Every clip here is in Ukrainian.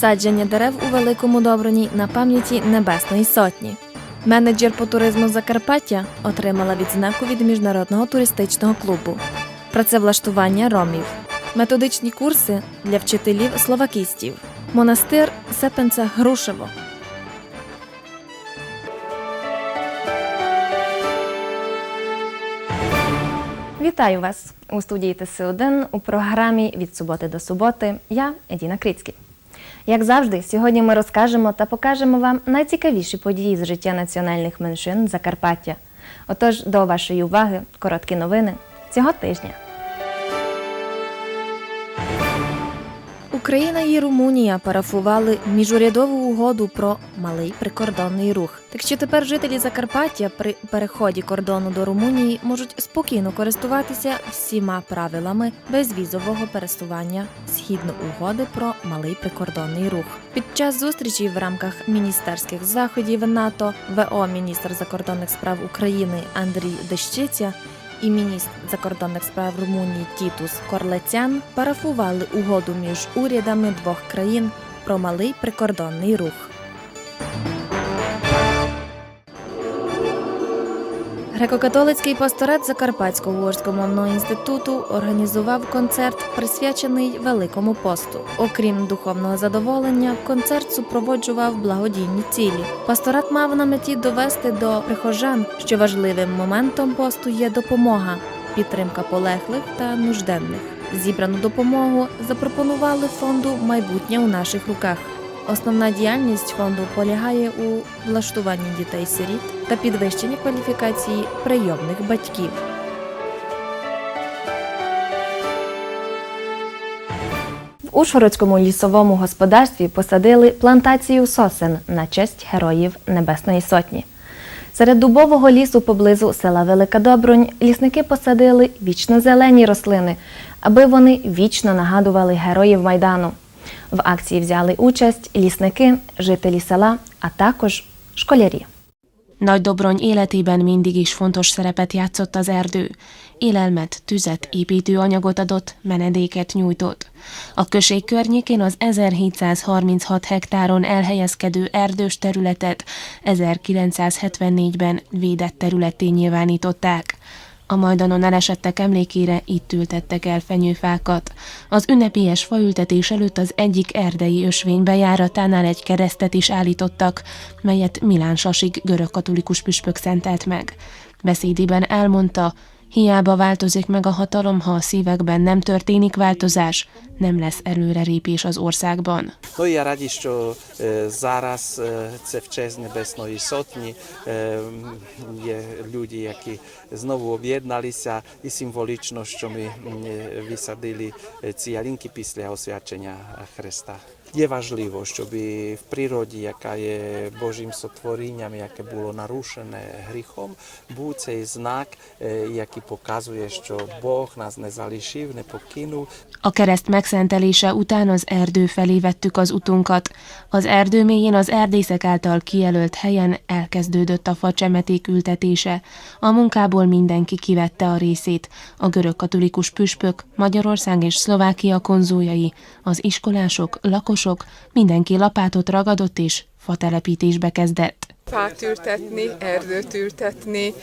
садження дерев у Великому Доброні на пам'яті Небесної Сотні. Менеджер по туризму Закарпаття отримала відзнаку від міжнародного туристичного клубу. Працевлаштування ромів, методичні курси для вчителів словакістів, монастир Сепенца Грушево. Вітаю вас у студії ТС1 у програмі від суботи до суботи. Я Едіна Крицький. Як завжди, сьогодні ми розкажемо та покажемо вам найцікавіші події з життя національних меншин Закарпаття. Отож, до вашої уваги короткі новини цього тижня. Україна і Румунія парафували міжурядову угоду про малий прикордонний рух. Так що тепер жителі Закарпаття при переході кордону до Румунії можуть спокійно користуватися всіма правилами безвізового пересування згідно угоди про малий прикордонний рух. Під час зустрічі в рамках міністерських заходів НАТО ВО міністр закордонних справ України Андрій Дещиця і міністр закордонних справ Румунії Тітус Корлецян парафували угоду між урядами двох країн про малий прикордонний рух. Греко-католицький пасторат Закарпатського угорського мовного інституту організував концерт, присвячений Великому посту. Окрім духовного задоволення, концерт супроводжував благодійні цілі. Пасторат мав на меті довести до прихожан, що важливим моментом посту є допомога, підтримка полеглих та нужденних. Зібрану допомогу запропонували фонду Майбутнє у наших руках. Основна діяльність фонду полягає у влаштуванні дітей-сиріт та підвищенні кваліфікації прийомних батьків. В Ужгородському лісовому господарстві посадили плантацію сосен на честь героїв Небесної Сотні. Серед дубового лісу поблизу села Велика Добронь лісники посадили вічно зелені рослини, аби вони вічно нагадували героїв Майдану. В акції взяли участь лісники, жителі села, а також школярі. Nagy Dobrony életében mindig is fontos szerepet játszott az erdő. Élelmet, tüzet, építőanyagot adott, menedéket nyújtott. A község környékén az 1736 hektáron elhelyezkedő erdős területet 1974-ben védett területté nyilvánították. A Majdanon elesettek emlékére itt ültettek el fenyőfákat. Az ünnepélyes faültetés előtt az egyik erdei ösvény bejáratánál egy keresztet is állítottak, melyet Milán Sasig görögkatolikus püspök szentelt meg. Beszédében elmondta, hiába változik meg a hatalom, ha a szívekben nem történik változás, nem lesz előrelépés az országban. No i ja radi, що е, зараз е, це в честь Небесної Сотні е, є люди, які знову об'єдналися, і символічно, що ми м, е, висадили е, ці ялинки після освячення Христа. Є важливо, щоб і в природі, яка є Божим сотворінням, яке було нарушене гріхом, був цей знак, е, який показує, що Бог нас не залишив, не покинув, A kereszt megszentelése után az erdő felé vettük az utunkat. Az erdő mélyén az erdészek által kijelölt helyen elkezdődött a facsemeték ültetése. A munkából mindenki kivette a részét. A görög katolikus püspök, Magyarország és Szlovákia konzuljai, az iskolások, lakosok, mindenki lapátot ragadott és fatelepítésbe kezdett. Fát ültetni, erdőt ültetni,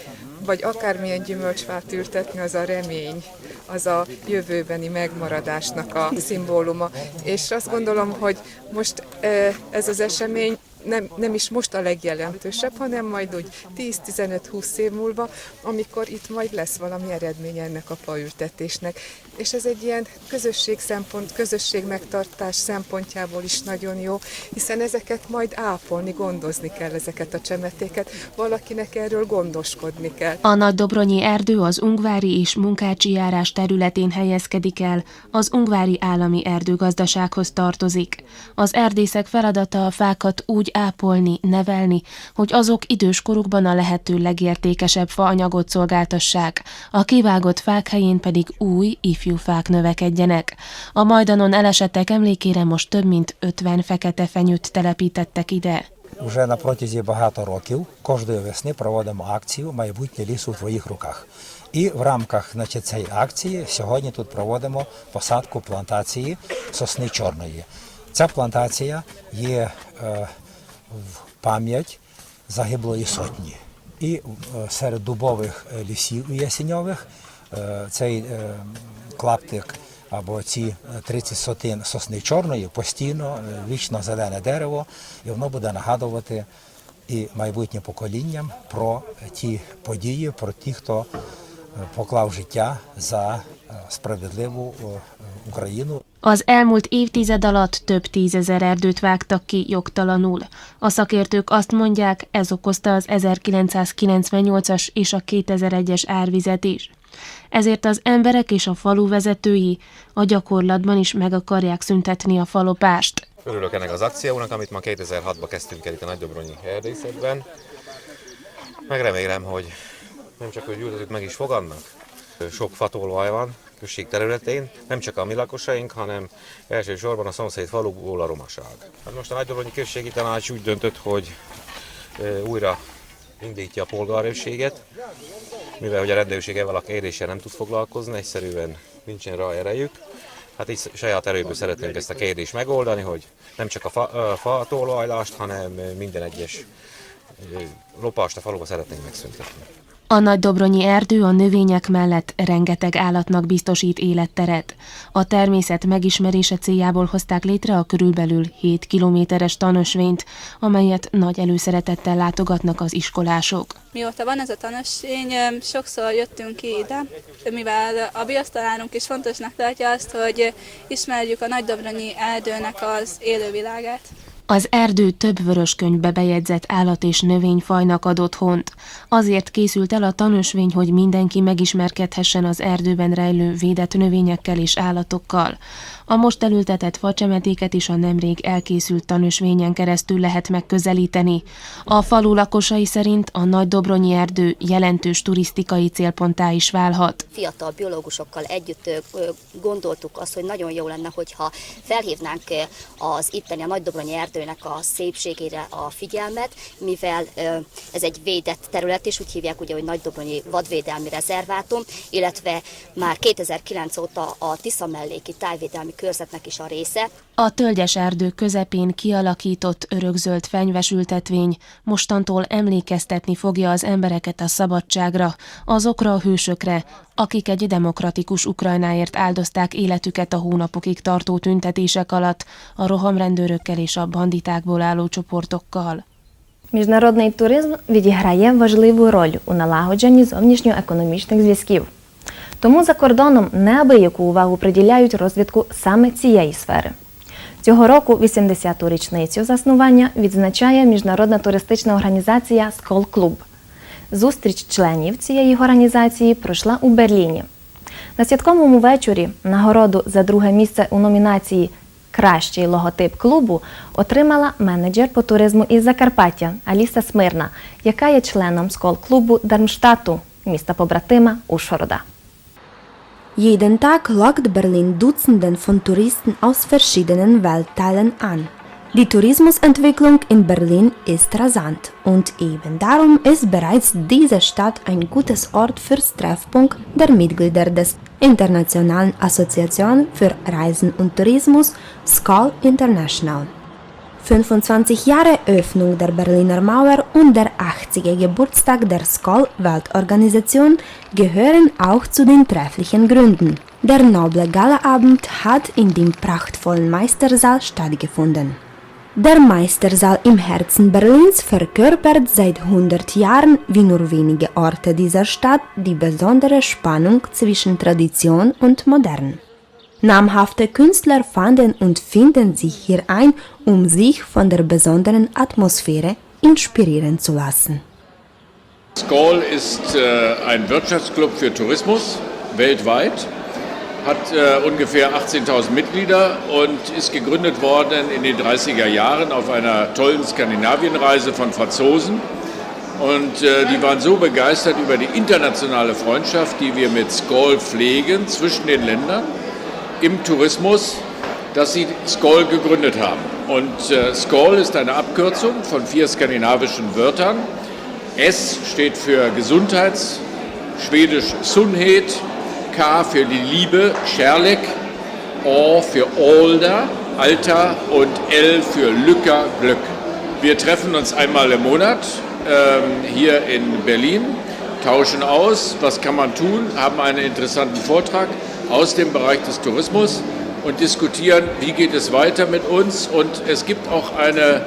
vagy akármilyen gyümölcsfát ültetni, az a remény, az a jövőbeni megmaradásnak a szimbóluma. És azt gondolom, hogy most eh, ez az esemény nem, nem is most a legjelentősebb, hanem majd úgy 10-15-20 év múlva, amikor itt majd lesz valami eredmény ennek a faültetésnek. És ez egy ilyen közösség szempont, közösség megtartás szempontjából is nagyon jó, hiszen ezeket majd ápolni, gondozni kell ezeket a csemetéket, valakinek erről gondoskodni kell. A Nagy Dobronyi erdő az Ungvári és Munkácsi járás területén helyezkedik el, az Ungvári állami erdőgazdasághoz tartozik. Az erdészek feladata a fákat úgy ápolni, nevelni, hogy azok idős korukban a lehető legértékesebb faanyagot szolgáltassák, a kivágott fák helyén pedig új, ifjú fák növekedjenek. A Majdanon elesettek emlékére most több mint 50 fekete fenyőt telepítettek ide. Уже на протязі багато років кожної весни проводимо акцію Майбутнє лісу в твоїх руках. І в рамках значить, цієї акції сьогодні тут проводимо посадку плантації сосни чорної. Ця плантація є е, в пам'ять загиблої сотні. І е, серед дубових лісів ясеньових е, цей е, клаптик або ці е, 30 сотин сосни чорної постійно е, вічно зелене дерево, і воно буде нагадувати і майбутнім поколінням про ті події, про ті, хто е, поклав життя за е, справедливу е, Україну. Az elmúlt évtized alatt több tízezer erdőt vágtak ki jogtalanul. A szakértők azt mondják, ez okozta az 1998-as és a 2001-es árvizet is. Ezért az emberek és a falu vezetői a gyakorlatban is meg akarják szüntetni a falopást. Örülök ennek az akciónak, amit ma 2006-ban kezdtünk el itt a Nagydobronyi erdészetben. Meg remélem, hogy nem csak hogy ültetők meg is fogadnak. Sok fatolvaj van község területén, nem csak a mi lakosaink, hanem elsősorban a szomszéd falukból a romaság. Hát most a Nagydobronyi községi tanács úgy döntött, hogy újra indítja a polgárőrséget, mivel hogy a rendőrség ezzel a kérdéssel nem tud foglalkozni, egyszerűen nincsen rá erejük. Hát így saját erőből szeretnénk ezt a kérdést megoldani, hogy nem csak a fa, ö, fa hanem minden egyes lopást a faluba szeretnénk megszüntetni. A nagy Dobronyi erdő a növények mellett rengeteg állatnak biztosít életteret. A természet megismerése céljából hozták létre a körülbelül 7 kilométeres tanösvényt, amelyet nagy előszeretettel látogatnak az iskolások. Mióta van ez a tanösvény, sokszor jöttünk ki ide, mivel a biasztalánunk is fontosnak tartja azt, hogy ismerjük a Nagydobronyi erdőnek az élővilágát. Az erdő több vöröskönyvbe bejegyzett állat- és növényfajnak ad otthont. Azért készült el a tanösvény, hogy mindenki megismerkedhessen az erdőben rejlő védett növényekkel és állatokkal. A most elültetett facsemetéket is a nemrég elkészült tanösvényen keresztül lehet megközelíteni. A falu lakosai szerint a Nagy Dobronyi erdő jelentős turisztikai célponttá is válhat. fiatal biológusokkal együtt gondoltuk azt, hogy nagyon jó lenne, hogyha felhívnánk az itteni a Nagydobronyi erdőnek a szépségére a figyelmet, mivel ez egy védett terület, és úgy hívják ugye, hogy Nagydobronyi vadvédelmi rezervátum, illetve már 2009 óta a Tisza melléki tájvédelmi körzetnek is a része, A tölgyes erdő közepén kialakított örökzöld fenyvesültetvény mostantól emlékeztetni fogja az embereket a szabadságra, azokra a hősökre, akik egy demokratikus Ukrajnáért áldozták életüket a hónapokig tartó tüntetések alatt a rohamrendőrökkel és a banditákból álló csoportokkal. Міжнародний туризм відіграє важливу роль у налагодженні зовнішньоекономічних зв'язків. Тому за кордоном неабияку увагу приділяють розвитку саме цієї сфери. Цього року 80-ту річницю заснування відзначає міжнародна туристична організація Скол Клуб. Зустріч членів цієї організації пройшла у Берліні. На святковому вечорі нагороду за друге місце у номінації Кращий логотип клубу отримала менеджер по туризму із Закарпаття Аліса Смирна, яка є членом скол клубу Дармштату, міста побратима Ушгорода. Jeden Tag lockt Berlin Dutzenden von Touristen aus verschiedenen Weltteilen an. Die Tourismusentwicklung in Berlin ist rasant und eben darum ist bereits diese Stadt ein gutes Ort fürs Treffpunkt der Mitglieder des Internationalen Assoziation für Reisen und Tourismus SCOL International. 25 Jahre Öffnung der Berliner Mauer und der 80. Geburtstag der Skoll-Weltorganisation gehören auch zu den trefflichen Gründen. Der noble Galaabend hat in dem prachtvollen Meistersaal stattgefunden. Der Meistersaal im Herzen Berlins verkörpert seit 100 Jahren wie nur wenige Orte dieser Stadt die besondere Spannung zwischen Tradition und Modern. Namhafte Künstler fanden und finden sich hier ein, um sich von der besonderen Atmosphäre inspirieren zu lassen. Skoll ist äh, ein Wirtschaftsclub für Tourismus weltweit, hat äh, ungefähr 18.000 Mitglieder und ist gegründet worden in den 30er Jahren auf einer tollen Skandinavienreise von Franzosen. Und äh, die waren so begeistert über die internationale Freundschaft, die wir mit Skoll pflegen zwischen den Ländern im Tourismus, dass sie Skoll gegründet haben. Und äh, Skoll ist eine Abkürzung von vier skandinavischen Wörtern. S steht für Gesundheits, schwedisch Sunhet, K für die Liebe, Scherlek, O für Older Alter und L für Lücker Glück. Wir treffen uns einmal im Monat ähm, hier in Berlin, tauschen aus, was kann man tun, haben einen interessanten Vortrag aus dem Bereich des Tourismus und diskutieren, wie geht es weiter mit uns. Und es gibt auch eine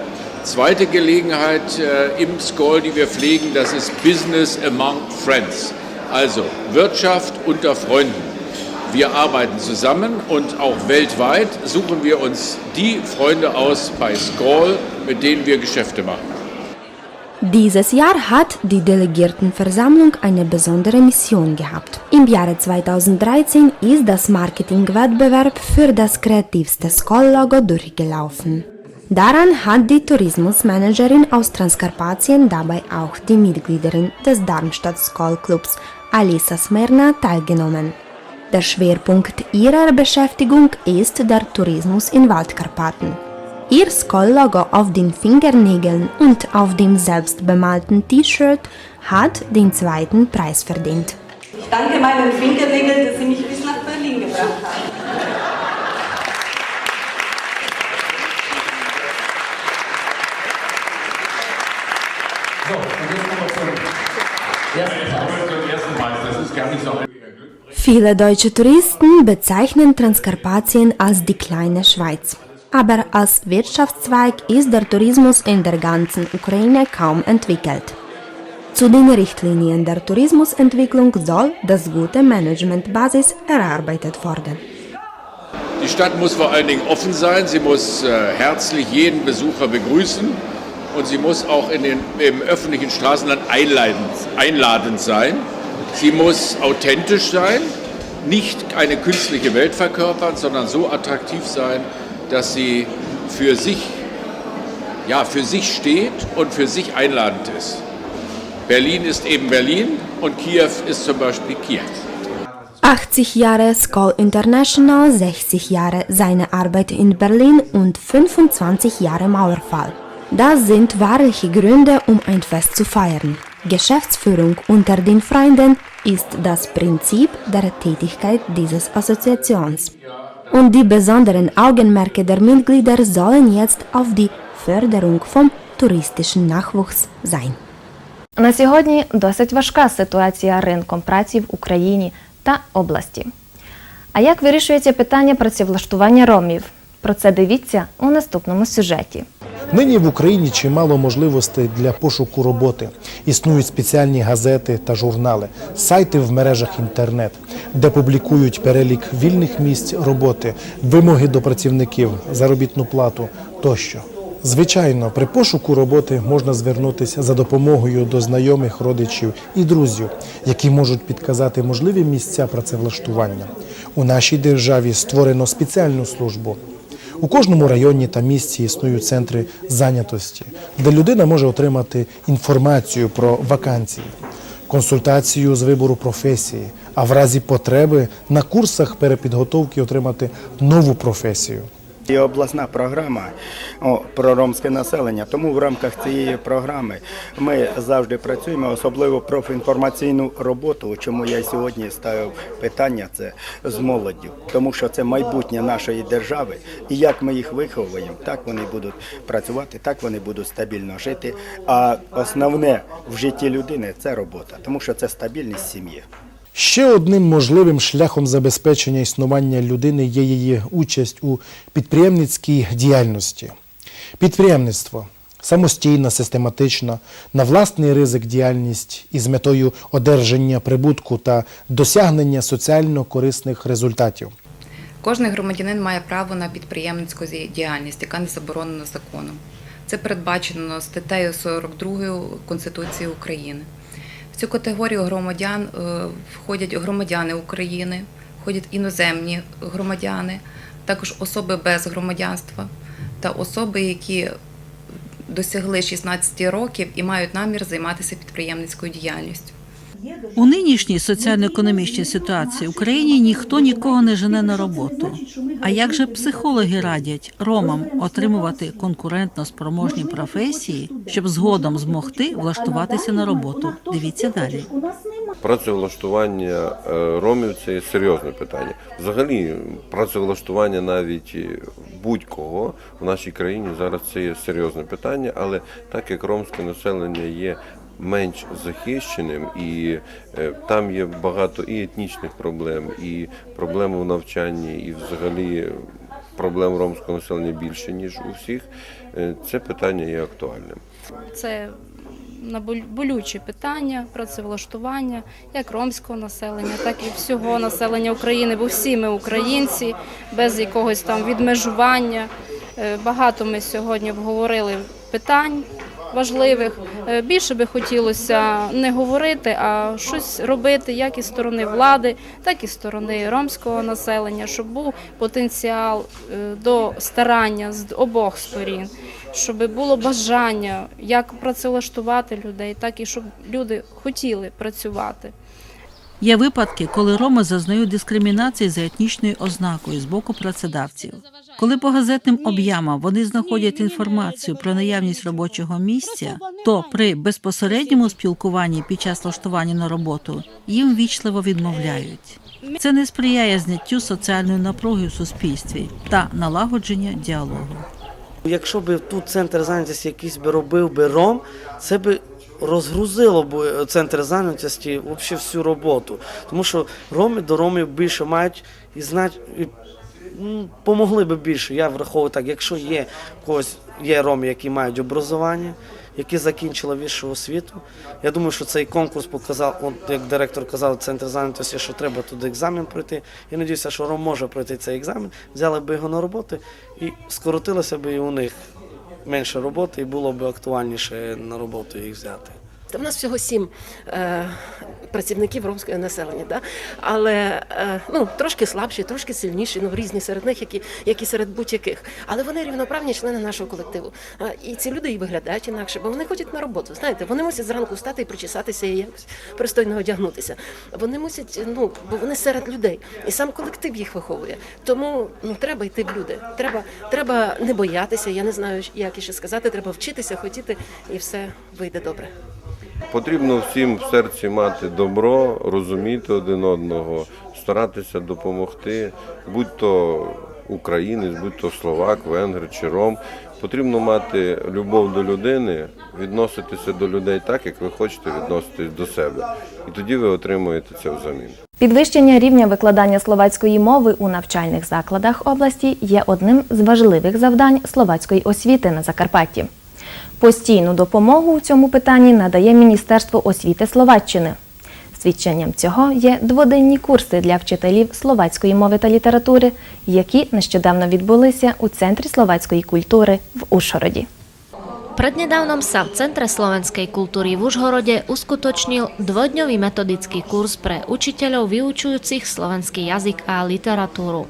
zweite Gelegenheit äh, im Skoll, die wir pflegen, das ist Business Among Friends, also Wirtschaft unter Freunden. Wir arbeiten zusammen und auch weltweit suchen wir uns die Freunde aus bei Skoll, mit denen wir Geschäfte machen. Dieses Jahr hat die Delegiertenversammlung eine besondere Mission gehabt. Im Jahre 2013 ist das Marketingwettbewerb für das kreativste Skoll-Logo durchgelaufen. Daran hat die Tourismusmanagerin aus Transkarpatien dabei auch die Mitgliederin des Darmstadt Skoll Clubs Alisa Smerna teilgenommen. Der Schwerpunkt ihrer Beschäftigung ist der Tourismus in Waldkarpaten. Ihr Skoll-Logo auf den Fingernägeln und auf dem selbstbemalten T-Shirt hat den zweiten Preis verdient. Ich danke meinen Fingernägeln, dass sie mich bis nach Berlin gebracht haben. Viele deutsche Touristen bezeichnen Transkarpatien als die kleine Schweiz. Aber als Wirtschaftszweig ist der Tourismus in der ganzen Ukraine kaum entwickelt. Zu den Richtlinien der Tourismusentwicklung soll das gute Managementbasis erarbeitet werden. Die Stadt muss vor allen Dingen offen sein, sie muss äh, herzlich jeden Besucher begrüßen und sie muss auch in den, im öffentlichen Straßenland einladend, einladend sein. Sie muss authentisch sein, nicht eine künstliche Welt verkörpern, sondern so attraktiv sein, dass sie für sich, ja, für sich steht und für sich einladend ist. Berlin ist eben Berlin und Kiew ist zum Beispiel Kiew. 80 Jahre Skoll International, 60 Jahre seine Arbeit in Berlin und 25 Jahre Mauerfall. Das sind wahrliche Gründe, um ein Fest zu feiern. Geschäftsführung unter den Freunden ist das Prinzip der Tätigkeit dieses Assoziations. Und die besonderen Augenmerke der Mitglieder sollen jetzt auf die Förderung vom touristischen Nachwuchs sein. На сьогодні досить важка ситуація ринком праці в Україні та області. А як вирішується питання працевлаштування ромів? Про це дивіться у наступному сюжеті. Нині в Україні чимало можливостей для пошуку роботи. Існують спеціальні газети та журнали, сайти в мережах інтернет, де публікують перелік вільних місць роботи, вимоги до працівників, заробітну плату тощо. Звичайно, при пошуку роботи можна звернутися за допомогою до знайомих родичів і друзів, які можуть підказати можливі місця працевлаштування. У нашій державі створено спеціальну службу. У кожному районі та місті існують центри зайнятості, де людина може отримати інформацію про вакансії, консультацію з вибору професії, а в разі потреби на курсах перепідготовки отримати нову професію. Є обласна програма про ромське населення. Тому в рамках цієї програми ми завжди працюємо, особливо профінформаційну роботу, чому я сьогодні ставив питання це з молоддю, тому що це майбутнє нашої держави. І як ми їх виховуємо, так вони будуть працювати, так вони будуть стабільно жити. А основне в житті людини це робота, тому що це стабільність сім'ї. Ще одним можливим шляхом забезпечення існування людини є її участь у підприємницькій діяльності. Підприємництво самостійна, систематична, на власний ризик діяльність із метою одержання прибутку та досягнення соціально корисних результатів. Кожний громадянин має право на підприємницьку діяльність, яка не заборонена законом. Це передбачено статтею 42 Конституції України. Цю категорію громадян е, входять громадяни України, входять іноземні громадяни, також особи без громадянства та особи, які досягли 16 років і мають намір займатися підприємницькою діяльністю. У нинішній соціально-економічній ситуації в Україні ніхто нікого не жене на роботу. А як же психологи радять ромам отримувати конкурентно спроможні професії, щоб згодом змогти влаштуватися на роботу? Дивіться далі. Працевлаштування е, ромів це серйозне питання. Взагалі, працевлаштування навіть будь-кого в нашій країні зараз це є серйозне питання, але так як ромське населення є менш захищеним, і е, там є багато і етнічних проблем, і проблем у навчанні, і взагалі проблем ромського населення більше ніж у всіх. е, Це питання є актуальним. Це наболь- болючі питання працевлаштування як ромського населення, так і всього населення України, бо всі ми українці, без якогось там відмежування. Е, Багато ми сьогодні обговорили питань важливих. Е, Більше би хотілося не говорити, а щось робити як із сторони влади, так і з сторони ромського населення, щоб був потенціал е, до старання з обох сторін, щоб було бажання як працевлаштувати людей, так і щоб люди хотіли працювати. Є випадки, коли роми зазнають дискримінації за етнічною ознакою з боку працедавців. Коли по газетним об'ямам вони знаходять інформацію про наявність робочого місця, то при безпосередньому спілкуванні під час влаштування на роботу їм вічливо відмовляють. Це не сприяє зняттю соціальної напруги в суспільстві та налагодження діалогу. Якщо б тут центр зайнятості якийсь би робив би ром, це би розгрузило б центр зайнятості взагалі всю роботу. Тому що роми до ромів більше мають і знають. Помогли би більше. Я враховую так, якщо є когось є роми, які мають образування, які закінчили вищу освіту. Я думаю, що цей конкурс показав, от як директор казав, центр зайнятості, що треба туди екзамен пройти. Я сподіваюся, що Ром може пройти цей екзамен, взяли б його на роботу і скоротилося б і у них менше роботи, і було б актуальніше на роботу їх взяти. Та в нас всього сім е, працівників ромського населення, да? але е, ну, трошки слабші, трошки сильніші, ну, різні серед них, які, які серед будь-яких. Але вони рівноправні члени нашого колективу. А, і ці люди і виглядають інакше, бо вони ходять на роботу. Знаєте, вони мусять зранку встати і причесатися і якось пристойно одягнутися. Вони мусять, ну, бо вони серед людей. І сам колектив їх виховує. Тому ну, треба йти в люди. Треба, треба не боятися, я не знаю, як іще сказати, треба вчитися, хотіти, і все вийде добре. Потрібно всім в серці мати добро, розуміти один одного, старатися допомогти, будь то українець, будь то словак, венгр чи ром. Потрібно мати любов до людини, відноситися до людей так, як ви хочете відноситись до себе. І тоді ви отримуєте це взамін. Підвищення рівня викладання словацької мови у навчальних закладах області є одним з важливих завдань словацької освіти на Закарпатті. Постійну допомогу у цьому питанні надає Міністерство освіти Словаччини. Свідченням цього є дводенні курси для вчителів словацької мови та літератури, які нещодавно відбулися у Центрі словацької культури в Ушгороді. Prednedávnom sa v Centre slovenskej kultúry v Užhorode uskutočnil dvojdňový metodický kurz pre učiteľov slovenský jazyk a literatúru.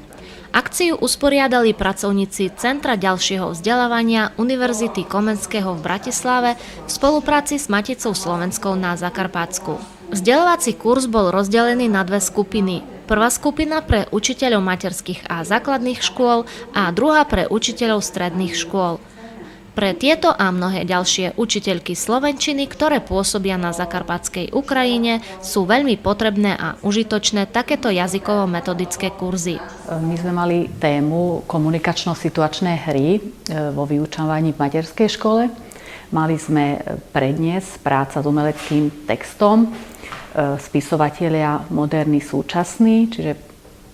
Akciu usporiadali pracovníci Centra ďalšieho vzdelávania Univerzity Komenského v Bratislave v spolupráci s Maticou Slovenskou na Zakarpatsku. Vzdelávací kurz bol rozdelený na dve skupiny. Prvá skupina pre učiteľov materských a základných škôl a druhá pre učiteľov stredných škôl. Pre tieto a mnohé ďalšie učiteľky slovenčiny, ktoré pôsobia na zakarpatskej Ukrajine, sú veľmi potrebné a užitočné takéto jazykovo-metodické kurzy. My sme mali tému komunikačno-situačné hry e, vo vyučovaní v materskej škole. Mali sme prednes práca s umeleckým textom, e, spisovatelia moderní súčasní, čiže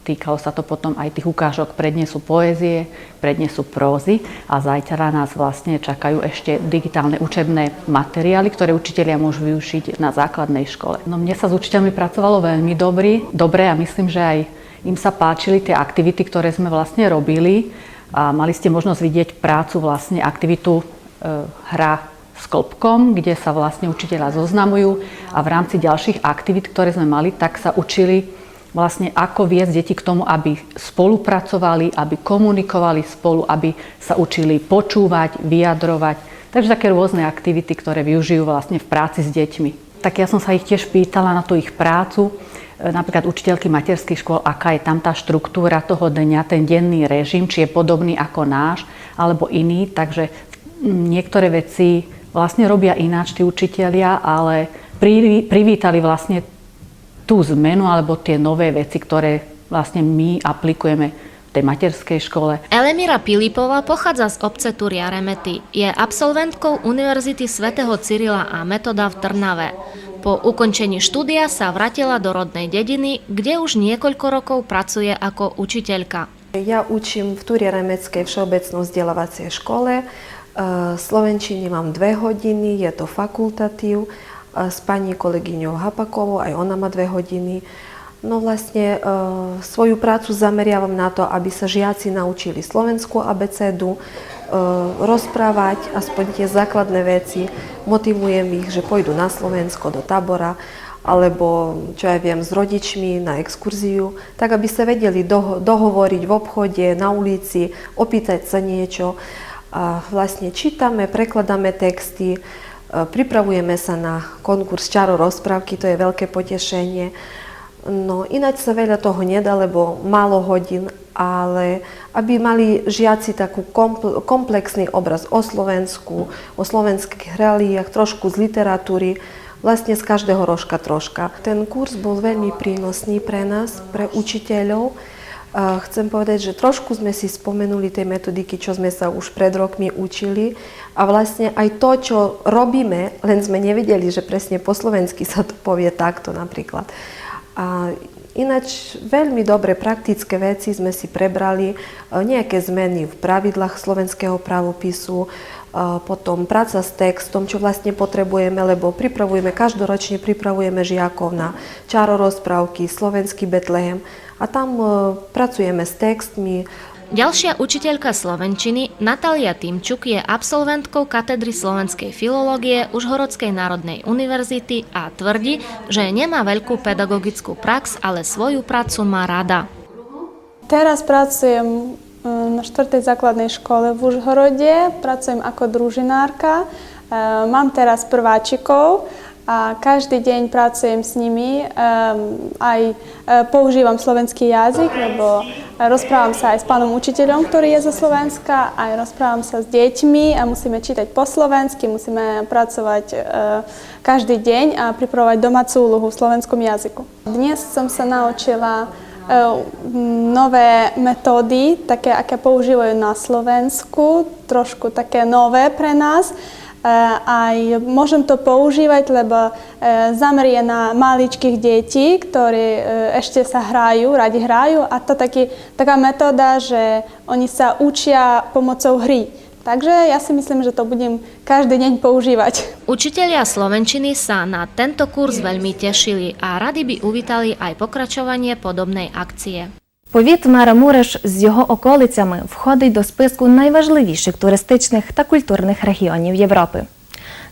týkalo sa to potom aj tých ukážok prednesu poézie, prednesu prózy a zajtra nás vlastne čakajú ešte digitálne učebné materiály, ktoré učitelia môžu využiť na základnej škole. No mne sa s učiteľmi pracovalo veľmi dobrý, dobre a myslím, že aj im sa páčili tie aktivity, ktoré sme vlastne robili a mali ste možnosť vidieť prácu, vlastne aktivitu e, hra s klopkom, kde sa vlastne učiteľa zoznamujú a v rámci ďalších aktivít, ktoré sme mali, tak sa učili vlastne ako viesť deti k tomu, aby spolupracovali, aby komunikovali spolu, aby sa učili počúvať, vyjadrovať. Takže také rôzne aktivity, ktoré využijú vlastne v práci s deťmi. Tak ja som sa ich tiež pýtala na tú ich prácu, e, napríklad učiteľky materských škôl, aká je tam tá štruktúra toho dňa, ten denný režim, či je podobný ako náš, alebo iný. Takže niektoré veci vlastne robia ináč tí učitelia, ale privítali vlastne tú zmenu alebo tie nové veci, ktoré vlastne my aplikujeme v tej materskej škole. Elemira Pilipova pochádza z obce Turia Remety. Je absolventkou Univerzity svätého Cyrila a Metoda v Trnave. Po ukončení štúdia sa vrátila do rodnej dediny, kde už niekoľko rokov pracuje ako učiteľka. Ja učím v Turie Remeckej všeobecno vzdelávacej škole. E, Slovenčiny mám dve hodiny, je to fakultatív. S pani kolegyňou Hapakovou, aj ona má dve hodiny. No vlastne e, svoju prácu zameriavam na to, aby sa žiaci naučili slovenskú abecedu, e, rozprávať aspoň tie základné veci. Motivujem ich, že pôjdu na Slovensko do tábora, alebo čo ja viem, s rodičmi na exkurziu, tak aby sa vedeli doho- dohovoriť v obchode, na ulici, opýtať sa niečo. A vlastne čítame, prekladáme texty, pripravujeme sa na konkurs Čaro rozprávky, to je veľké potešenie. No ináč sa veľa toho nedá, lebo málo hodín, ale aby mali žiaci takú kompl- komplexný obraz o Slovensku, o slovenských reáliách, trošku z literatúry, vlastne z každého rožka troška. Ten kurz bol veľmi prínosný pre nás, pre učiteľov. Chcem povedať, že trošku sme si spomenuli tie metodiky, čo sme sa už pred rokmi učili a vlastne aj to, čo robíme, len sme nevedeli, že presne po slovensky sa to povie takto napríklad. A ináč veľmi dobré praktické veci sme si prebrali, e, nejaké zmeny v pravidlách slovenského právopisu, e, potom práca s textom, čo vlastne potrebujeme, lebo pripravujeme, každoročne pripravujeme žiakov na čaro rozprávky, slovenský Betlehem a tam e, pracujeme s textmi, Ďalšia učiteľka slovenčiny, Natalia Timčuk, je absolventkou katedry slovenskej filológie Užhorodskej národnej univerzity a tvrdí, že nemá veľkú pedagogickú prax, ale svoju prácu má rada. Teraz pracujem e, na 4. základnej škole v Užhorode, pracujem ako družinárka. E, Mám teraz prváčikov a každý deň pracujem s nimi. Aj e, používam slovenský jazyk, lebo rozprávam sa aj s pánom učiteľom, ktorý je zo Slovenska, aj rozprávam sa s deťmi a musíme čítať po slovensky, musíme pracovať e, každý deň a pripravovať domácu úlohu v slovenskom jazyku. Dnes som sa naučila e, nové metódy, také, aké používajú na Slovensku, trošku také nové pre nás. E, Aj môžem to používať, lebo e, zamer je na maličkých detí, ktorí e, ešte sa hrajú, radi hrajú a to taký, taká metóda, že oni sa učia pomocou hry. Takže ja si myslím, že to budem každý deň používať. Učitelia slovenčiny sa na tento kurz veľmi tešili a radi by uvítali aj pokračovanie podobnej akcie. Повіт Мара Муреш з його околицями входить до списку найважливіших туристичних та культурних регіонів Європи.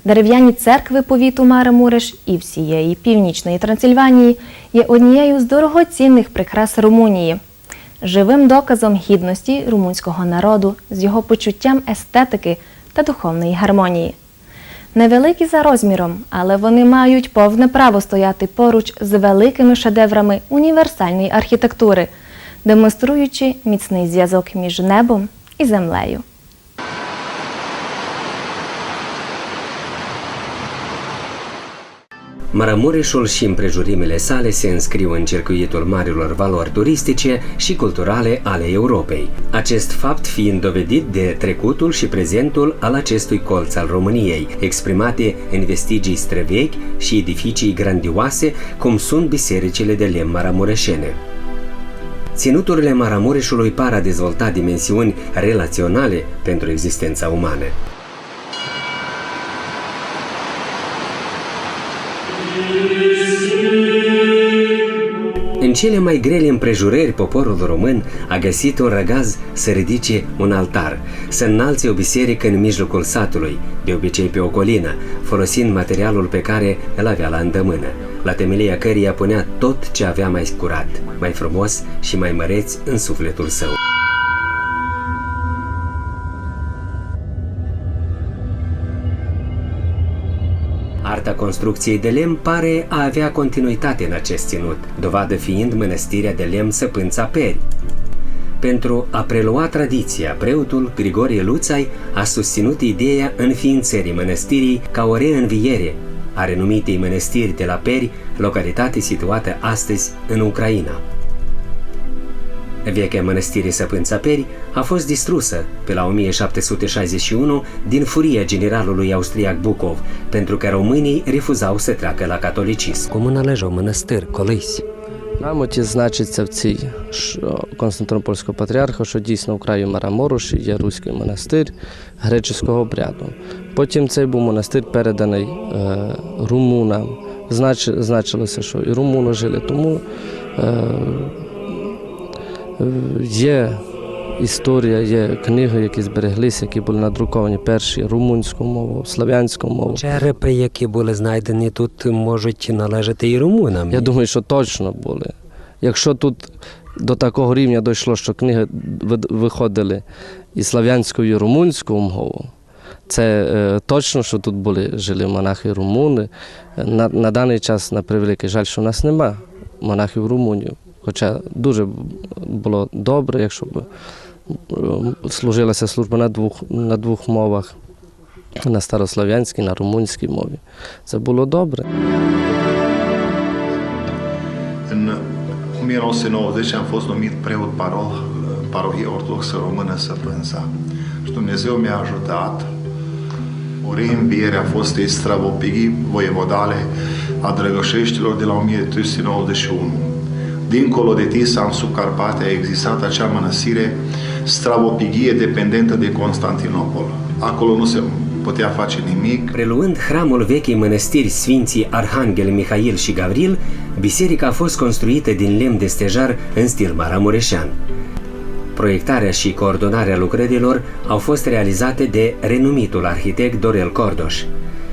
Дерев'яні церкви повіту Мари Муреш і всієї північної Трансильванії є однією з дорогоцінних прикрас Румунії, живим доказом гідності румунського народу з його почуттям естетики та духовної гармонії. Невеликі за розміром, але вони мають повне право стояти поруч з великими шедеврами універсальної архітектури, демонструючи міцний зв'язок між небом і землею. Maramureșul și împrejurimile sale se înscriu în circuitul marilor valori turistice și culturale ale Europei. Acest fapt fiind dovedit de trecutul și prezentul al acestui colț al României, exprimate în vestigii străvechi și edificii grandioase, cum sunt bisericile de lemn maramureșene. Ținuturile Maramureșului par a dezvolta dimensiuni relaționale pentru existența umană. În cele mai grele împrejurări, poporul român a găsit un răgaz să ridice un altar, să înalțe o biserică în mijlocul satului, de obicei pe o colină, folosind materialul pe care îl avea la îndemână, la temelia căreia punea tot ce avea mai curat, mai frumos și mai măreț în sufletul său. Arta construcției de lemn pare a avea continuitate în acest ținut, dovadă fiind mănăstirea de lemn Săpânța Peri. Pentru a prelua tradiția, preotul Grigorie Luțai a susținut ideea înființării mănăstirii ca o reînviere a renumitei mănăstiri de la Peri, localitate situată astăzi în Ucraina. Vechea mănăstire Săpânța Peri a fost distrusă pe la 1761 din furia generalului austriac Bukov, pentru că românii refuzau să treacă la catolicism. Comunalejo mănăstiri, colisi. Грамоті значиться в цій Константинопольського патріарха, що дійсно в краю Мараморуші є Руський монастир греческого обряду. Потім цей був монастир переданий е, румунам. Знач, значилося, що і румуни жили. Тому е, е, є історія, є книги, які збереглися, які були надруковані перші румунською мовою, славянською мовою. Черепи, які були знайдені тут, можуть належати і румунам. Я думаю, що точно були. Якщо тут до такого рівня дійшло, що книги виходили і слав'янською, і румунською мовою, це е, точно, що тут були жили монахи румуни. На, на даний час, на превеликий жаль, що в нас нема монахів румунів. Хоча дуже було добре, якщо б е, служилася служба на двох, на двох мовах, на старослов'янській, на румунській мові. Це було добре. În 1990 am fost numit preot parol în parohia ortodoxă română Săpânța. Și Dumnezeu mi-a ajutat. O reînviere a fostei stravopigii voievodale a Drăgășeștilor de la 1391. Dincolo de Tisa, în Subcarpate, a existat acea mănăstire stravopighie dependentă de Constantinopol. Acolo nu se putea face nimic. Preluând hramul vechei mănăstiri Sfinții Arhanghel Mihail și Gavril, biserica a fost construită din lemn de stejar în stil maramureșean. Proiectarea și coordonarea lucrărilor au fost realizate de renumitul arhitect Dorel Cordoș.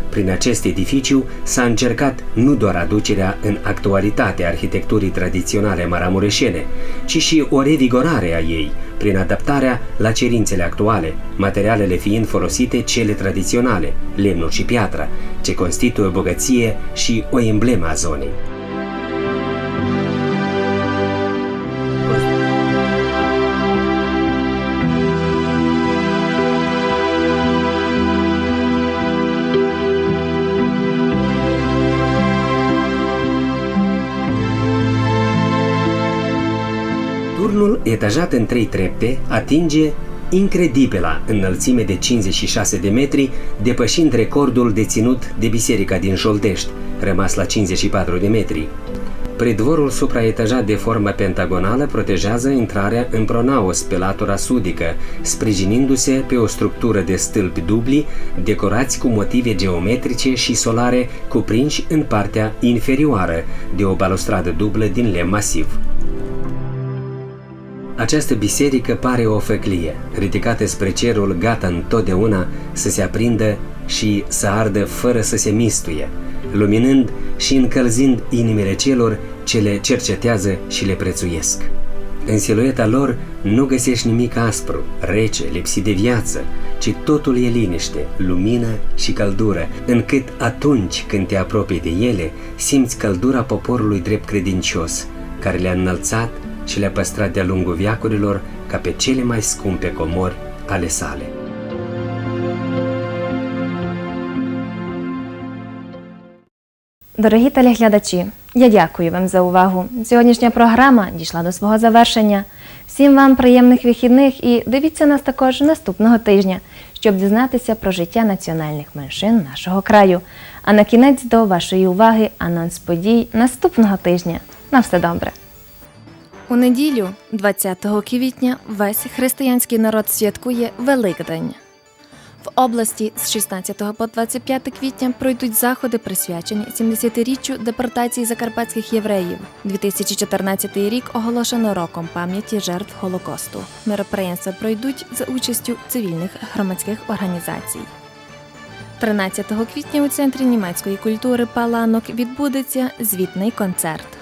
Prin acest edificiu s-a încercat nu doar aducerea în actualitate a arhitecturii tradiționale maramureșene, ci și o revigorare a ei, prin adaptarea la cerințele actuale, materialele fiind folosite cele tradiționale, lemnul și piatra, ce constituie o bogăție și o emblemă a zonei. Etajat în trei trepte, atinge incredibila înălțime de 56 de metri, depășind recordul deținut de biserica din Joldești, rămas la 54 de metri. Pridvorul supraetajat de formă pentagonală protejează intrarea în pronaos pe latura sudică, sprijinindu-se pe o structură de stâlpi dubli decorați cu motive geometrice și solare cuprinși în partea inferioară de o balustradă dublă din lemn masiv. Această biserică pare o făclie, ridicată spre cerul gata întotdeauna să se aprindă și să ardă fără să se mistuie, luminând și încălzind inimile celor ce le cercetează și le prețuiesc. În silueta lor nu găsești nimic aspru, rece, lipsit de viață, ci totul e liniște, lumină și căldură, încât atunci când te apropii de ele, simți căldura poporului drept credincios, care le-a înălțat și le-a păstrat de-a lungul viacurilor ca pe cele mai scumpe comori ale sale. Дорогі телеглядачі, я дякую вам за увагу. Сьогоднішня програма дійшла до свого завершення. Всім вам приємних вихідних і дивіться нас також наступного тижня, щоб дізнатися про життя національних меншин нашого краю. А на кінець до вашої уваги анонс подій наступного тижня. На все добре. У неділю, 20 квітня, весь християнський народ святкує Великдень. В області з 16 по 25 квітня пройдуть заходи, присвячені 70-річчю депортації закарпатських євреїв. 2014 рік оголошено роком пам'яті жертв Голокосту. Мероприємства пройдуть за участю цивільних громадських організацій. 13 квітня у центрі німецької культури Паланок відбудеться звітний концерт.